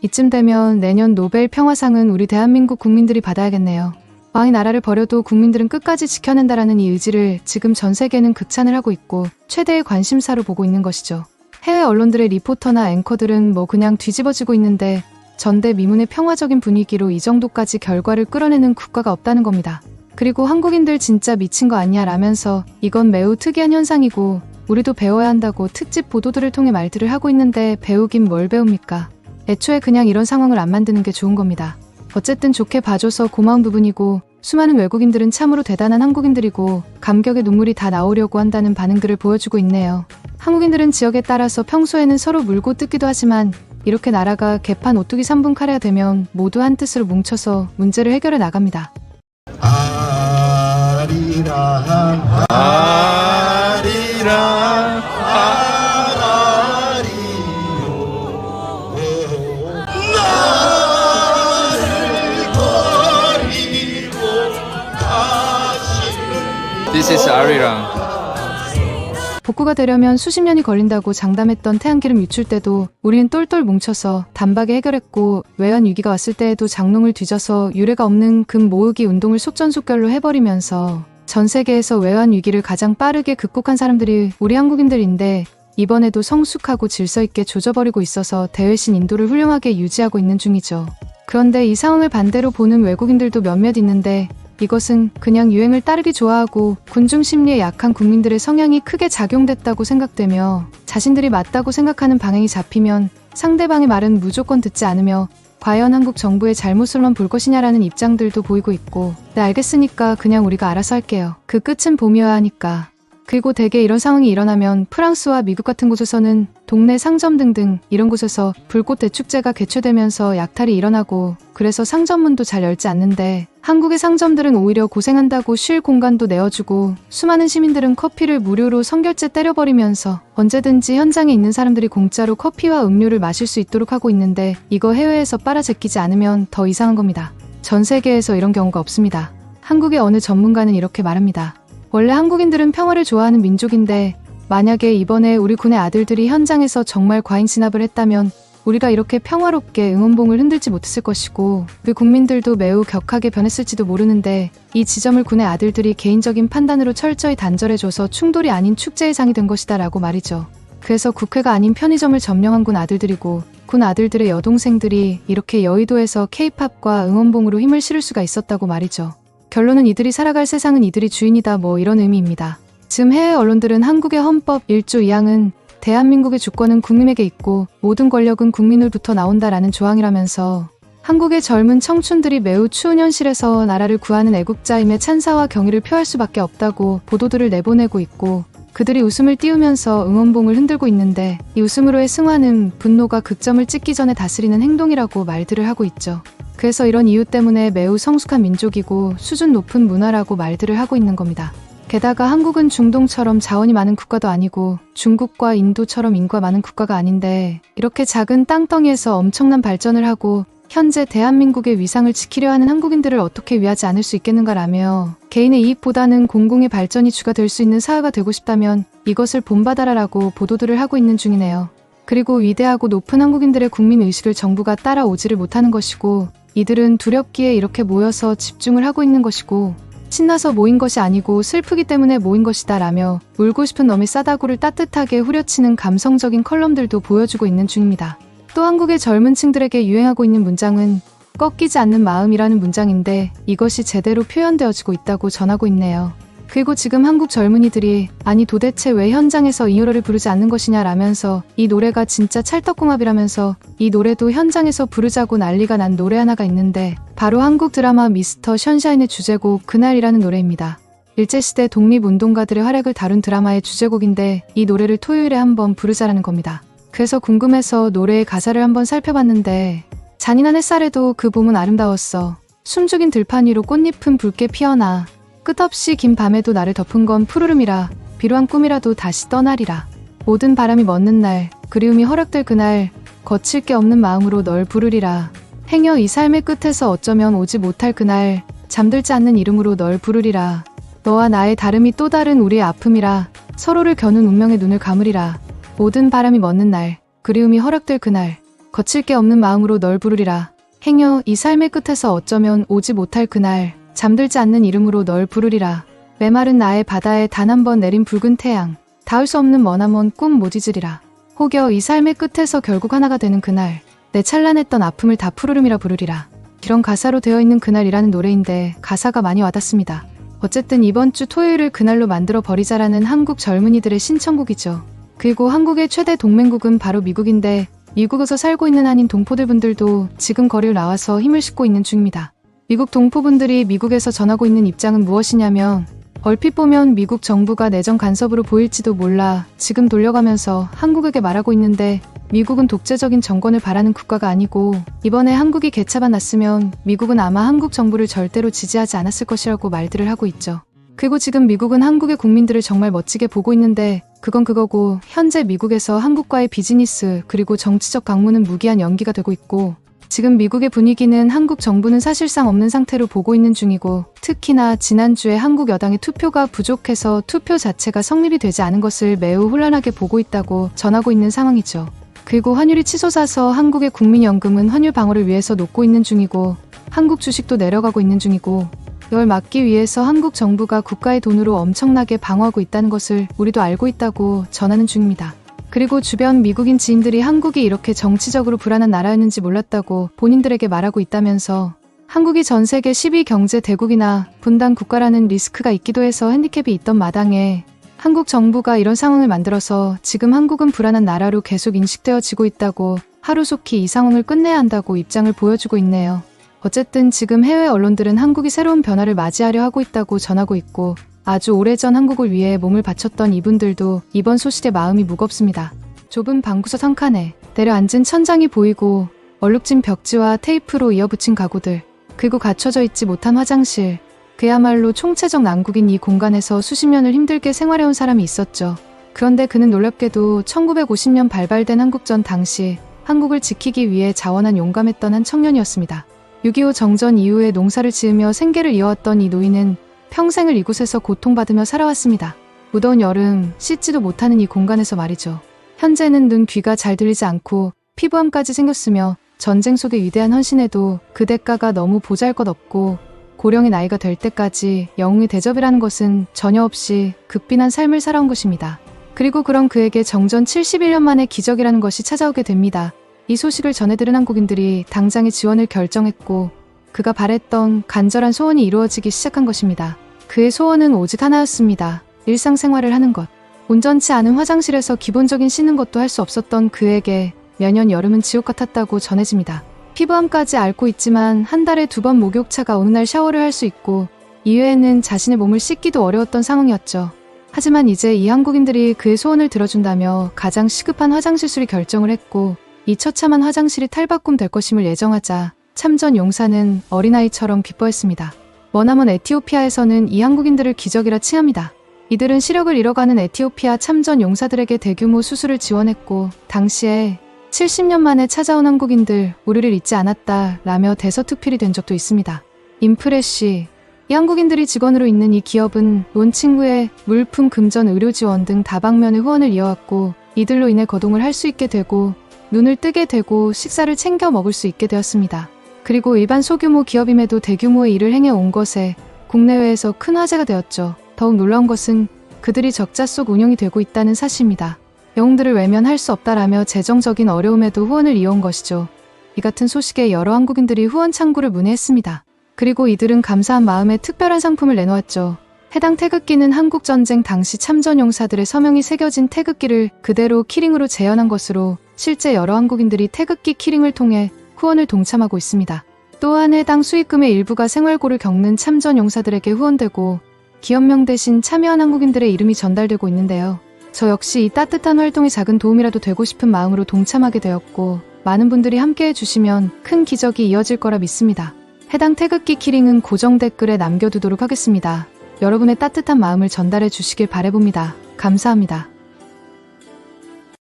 이쯤 되면 내년 노벨 평화상은 우리 대한민국 국민들이 받아야겠네요. 왕이 나라를 버려도 국민들은 끝까지 지켜낸다라는 이 의지를 지금 전 세계는 극찬을 하고 있고 최대의 관심사로 보고 있는 것이죠. 해외 언론들의 리포터나 앵커들은 뭐 그냥 뒤집어지고 있는데 전대 미문의 평화적인 분위기로 이 정도까지 결과를 끌어내는 국가가 없다는 겁니다. 그리고 한국인들 진짜 미친 거 아니야 라면서 이건 매우 특이한 현상이고 우리도 배워야 한다고 특집 보도들을 통해 말들을 하고 있는데 배우긴 뭘 배웁니까? 애초에 그냥 이런 상황을 안 만드는 게 좋은 겁니다. 어쨌든 좋게 봐줘서 고마운 부분이고 수많은 외국인들은 참으로 대단한 한국인들이고 감격의 눈물이 다 나오려고 한다는 반응들을 보여주고 있네요. 한국인들은 지역에 따라서 평소에는 서로 물고 뜯기도 하지만 이렇게 나라가 개판 오뚜기 3분 카레가 되면 모두 한 뜻으로 뭉쳐서 문제를 해결해 나갑니다. 아리랑 아 아리랑. 복구가 되려면 수십 년이 걸린다고 장담했던 태양기름 유출 때도 우리는 똘똘 뭉쳐서 단박에 해결했고 외환 위기가 왔을 때에도 장롱을 뒤져서 유례가 없는 금 모으기 운동을 속전속결로 해버리면서 전 세계에서 외환 위기를 가장 빠르게 극복한 사람들이 우리 한국인들인데 이번에도 성숙하고 질서 있게 조져버리고 있어서 대외신 인도를 훌륭하게 유지하고 있는 중이죠. 그런데 이 상황을 반대로 보는 외국인들도 몇몇 있는데 이것은 그냥 유행을 따르기 좋아하고 군중 심리에 약한 국민들의 성향이 크게 작용됐다고 생각되며 자신들이 맞다고 생각하는 방향이 잡히면 상대방의 말은 무조건 듣지 않으며 과연 한국 정부의 잘못을만 볼 것이냐라는 입장들도 보이고 있고 네 알겠으니까 그냥 우리가 알아서 할게요. 그 끝은 봄이어야 하니까. 그리고 대개 이런 상황이 일어나면 프랑스와 미국 같은 곳에서는 동네 상점 등등 이런 곳에서 불꽃 대축제가 개최되면서 약탈이 일어나고 그래서 상점문도 잘 열지 않는데 한국의 상점들은 오히려 고생한다고 쉴 공간도 내어주고 수많은 시민들은 커피를 무료로 선결제 때려버리면서 언제든지 현장에 있는 사람들이 공짜로 커피와 음료를 마실 수 있도록 하고 있는데 이거 해외에서 빨아제끼지 않으면 더 이상한 겁니다. 전 세계에서 이런 경우가 없습니다. 한국의 어느 전문가는 이렇게 말합니다. 원래 한국인들은 평화를 좋아하는 민족인데 만약에 이번에 우리 군의 아들들이 현장에서 정말 과잉 진압을 했다면 우리가 이렇게 평화롭게 응원봉을 흔들지 못했을 것이고 그 국민들도 매우 격하게 변했을지도 모르는데 이 지점을 군의 아들들이 개인적인 판단으로 철저히 단절해줘서 충돌이 아닌 축제의 장이 된 것이다 라고 말이죠. 그래서 국회가 아닌 편의점을 점령한 군 아들들이고 군 아들들의 여동생들이 이렇게 여의도에서 케이팝과 응원봉으로 힘을 실을 수가 있었다고 말이죠. 결론은 이들이 살아갈 세상은 이들이 주인이다 뭐 이런 의미입니다. 지금 해외 언론들은 한국의 헌법 1조 2항은 대한민국의 주권은 국민에게 있고 모든 권력은 국민으로부터 나온다라는 조항이라면서 한국의 젊은 청춘들이 매우 추운 현실에서 나라를 구하는 애국자임에 찬사와 경의를 표할 수밖에 없다고 보도들을 내보내고 있고 그들이 웃음을 띄우면서 응원봉을 흔들고 있는데 이 웃음으로의 승화는 분노가 극점을 찍기 전에 다스리는 행동이라고 말들을 하고 있죠. 그래서 이런 이유 때문에 매우 성숙한 민족이고 수준 높은 문화라고 말들을 하고 있는 겁니다. 게다가 한국은 중동처럼 자원이 많은 국가도 아니고 중국과 인도처럼 인구가 많은 국가가 아닌데 이렇게 작은 땅덩이에서 엄청난 발전을 하고 현재 대한민국의 위상을 지키려 하는 한국인들을 어떻게 위하지 않을 수 있겠는가라며 개인의 이익보다는 공공의 발전이 주가 될 수 있는 사회가 되고 싶다면 이것을 본받아라라고 보도들을 하고 있는 중이네요. 그리고 위대하고 높은 한국인들의 국민 의식을 정부가 따라오지를 못하는 것이고 이들은 두렵기에 이렇게 모여서 집중을 하고 있는 것이고 신나서 모인 것이 아니고 슬프기 때문에 모인 것이다 라며 울고 싶은 놈의 싸다구를 따뜻하게 후려치는 감성적인 컬럼들도 보여주고 있는 중입니다. 또 한국의 젊은 층들에게 유행하고 있는 문장은 꺾이지 않는 마음이라는 문장인데 이것이 제대로 표현되어지고 있다고 전하고 있네요. 그리고 지금 한국 젊은이들이 아니 도대체 왜 현장에서 이 노래를 부르지 않는 것이냐 라면서 이 노래가 진짜 찰떡궁합이라면서 이 노래도 현장에서 부르자고 난리가 난 노래 하나가 있는데 바로 한국 드라마 미스터 션샤인의 주제곡 그날이라는 노래입니다. 일제시대 독립운동가들의 활약을 다룬 드라마의 주제곡인데 이 노래를 토요일에 한번 부르자라는 겁니다. 그래서 궁금해서 노래의 가사를 한번 살펴봤는데 잔인한 햇살에도 그 봄은 아름다웠어. 숨죽인 들판 위로 꽃잎은 붉게 피어나 끝없이 긴 밤에도 나를 덮은 건 푸르름이라 비로한 꿈이라도 다시 떠나리라. 모든 바람이 멎는 날, 그리움이 허락될 그날, 거칠 게 없는 마음으로 널 부르리라. 행여 이 삶의 끝에서 어쩌면 오지 못할 그날, 잠들지 않는 이름으로 널 부르리라. 너와 나의 다름이 또 다른 우리의 아픔이라. 서로를 겨눈 운명의 눈을 감으리라. 모든 바람이 멎는 날, 그리움이 허락될 그날, 거칠 게 없는 마음으로 널 부르리라. 행여 이 삶의 끝에서 어쩌면 오지 못할 그날 잠들지 않는 이름으로 널 부르리라. 메마른 나의 바다에 단 한 번 내린 붉은 태양 닿을 수 없는 머나먼 꿈못 잊으리라. 혹여 이 삶의 끝에서 결국 하나가 되는 그날 내 찬란했던 아픔을 다 푸르름이라 부르리라. 이런 가사로 되어 있는 그날이라는 노래인데 가사가 많이 와닿습니다. 어쨌든 이번 주 토요일을 그날로 만들어 버리자라는 한국 젊은이들의 신청곡이죠. 그리고 한국의 최대 동맹국은 바로 미국인데 미국에서 살고 있는 한인 동포들 분들도 지금 거리를 나와서 힘을 싣고 있는 중입니다. 미국 동포분들이 미국에서 전하고 있는 입장은 무엇이냐면 얼핏 보면 미국 정부가 내정 간섭으로 보일지도 몰라 지금 돌려가면서 한국에게 말하고 있는데 미국은 독재적인 정권을 바라는 국가가 아니고 이번에 한국이 개차반 났으면 미국은 아마 한국 정부를 절대로 지지하지 않았을 것이라고 말들을 하고 있죠. 그리고 지금 미국은 한국의 국민들을 정말 멋지게 보고 있는데 그건 그거고 현재 미국에서 한국과의 비즈니스 그리고 정치적 강문은 무기한 연기가 되고 있고 지금 미국의 분위기는 한국 정부는 사실상 없는 상태로 보고 있는 중이고 특히나 지난주에 한국 여당의 투표가 부족해서 투표 자체가 성립이 되지 않은 것을 매우 혼란하게 보고 있다고 전하고 있는 상황이죠. 그리고 환율이 치솟아서 한국의 국민연금은 환율 방어를 위해서 놓고 있는 중이고 한국 주식도 내려가고 있는 중이고 이걸 막기 위해서 한국 정부가 국가의 돈으로 엄청나게 방어하고 있다는 것을 우리도 알고 있다고 전하는 중입니다. 그리고 주변 미국인 지인들이 한국이 이렇게 정치적으로 불안한 나라였는지 몰랐다고 본인들에게 말하고 있다면서 한국이 전 세계 10위 경제 대국이나 분단 국가라는 리스크가 있기도 해서 핸디캡이 있던 마당에 한국 정부가 이런 상황을 만들어서 지금 한국은 불안한 나라로 계속 인식되어지고 있다고 하루속히 이 상황을 끝내야 한다고 입장을 보여주고 있네요. 어쨌든 지금 해외 언론들은 한국이 새로운 변화를 맞이하려 하고 있다고 전하고 있고 아주 오래전 한국을 위해 몸을 바쳤던 이분들도 이번 소식에 마음이 무겁습니다. 좁은 방구석 한 칸에 내려앉은 천장이 보이고 얼룩진 벽지와 테이프로 이어붙인 가구들 그리고 갖춰져 있지 못한 화장실 그야말로 총체적 난국인 이 공간에서 수십 년을 힘들게 생활해온 사람이 있었죠. 그런데 그는 놀랍게도 1950년 발발된 한국전 당시 한국을 지키기 위해 자원한 용감했던 한 청년이었습니다. 6.25 정전 이후에 농사를 지으며 생계를 이어왔던 이 노인은 평생을 이곳에서 고통받으며 살아왔습니다. 무더운 여름 씻지도 못하는 이 공간에서 말이죠. 현재는 눈 귀가 잘 들리지 않고 피부암까지 생겼으며 전쟁 속의 위대한 헌신에도 그 대가가 너무 보잘 것 없고 고령의 나이가 될 때까지 영웅의 대접이라는 것은 전혀 없이 극빈한 삶을 살아온 것입니다. 그리고 그런 그에게 정전 71년 만에 기적이라는 것이 찾아오게 됩니다. 이 소식을 전해들은 한국인들이 당장의 지원을 결정했고 그가 바랬던 간절한 소원이 이루어지기 시작한 것입니다. 그의 소원은 오직 하나였습니다. 일상생활을 하는 것. 온전치 않은 화장실에서 기본적인 씻는 것도 할 수 없었던 그에게 매년 여름은 지옥 같았다고 전해집니다. 피부암까지 앓고 있지만 한 달에 두 번 목욕차가 어느 날 샤워를 할 수 있고 이외에는 자신의 몸을 씻기도 어려웠던 상황이었죠. 하지만 이제 이 한국인들이 그의 소원을 들어준다며 가장 시급한 화장실 수리 결정을 했고 이 처참한 화장실이 탈바꿈 될 것임을 예정하자 참전 용사는 어린아이처럼 기뻐했습니다. 머나먼 에티오피아에서는 이 한국인들을 기적이라 칭합니다. 이들은 시력을 잃어가는 에티오피아 참전 용사들에게 대규모 수술을 지원했고 당시에 70년 만에 찾아온 한국인들 우리를 잊지 않았다 라며 대서특필이 된 적도 있습니다. 인프레시 이 한국인들이 직원으로 있는 이 기업은 온 친구의 물품 금전 의료 지원 등 다방면의 후원을 이어왔고 이들로 인해 거동을 할 수 있게 되고 눈을 뜨게 되고 식사를 챙겨 먹을 수 있게 되었습니다. 그리고 일반 소규모 기업임에도 대규모의 일을 행해 온 것에 국내외에서 큰 화제가 되었죠. 더욱 놀라운 것은 그들이 적자 속 운영이 되고 있다는 사실입니다. 영웅들을 외면할 수 없다라며 재정적인 어려움에도 후원을 이어온 것이죠. 이 같은 소식에 여러 한국인들이 후원 창구를 문의했습니다. 그리고 이들은 감사한 마음에 특별한 상품을 내놓았죠. 해당 태극기는 한국전쟁 당시 참전 용사들의 서명이 새겨진 태극기를 그대로 키링으로 재현한 것으로 실제 여러 한국인들이 태극기 키링을 통해 후원을 동참하고 있습니다. 또한 해당 수익금의 일부가 생활고를 겪는 참전 용사들에게 후원되고 기업명 대신 참여한 한국인들의 이름이 전달되고 있는데요. 저 역시 이 따뜻한 활동에 작은 도움이라도 되고 싶은 마음으로 동참하게 되었고 많은 분들이 함께 해 주시면 큰 기적이 이어질 거라 믿습니다. 해당 태극기 키링은 고정 댓글에 남겨두도록 하겠습니다. 여러분의 따뜻한 마음을 전달해 주시길 바래봅니다. 감사합니다.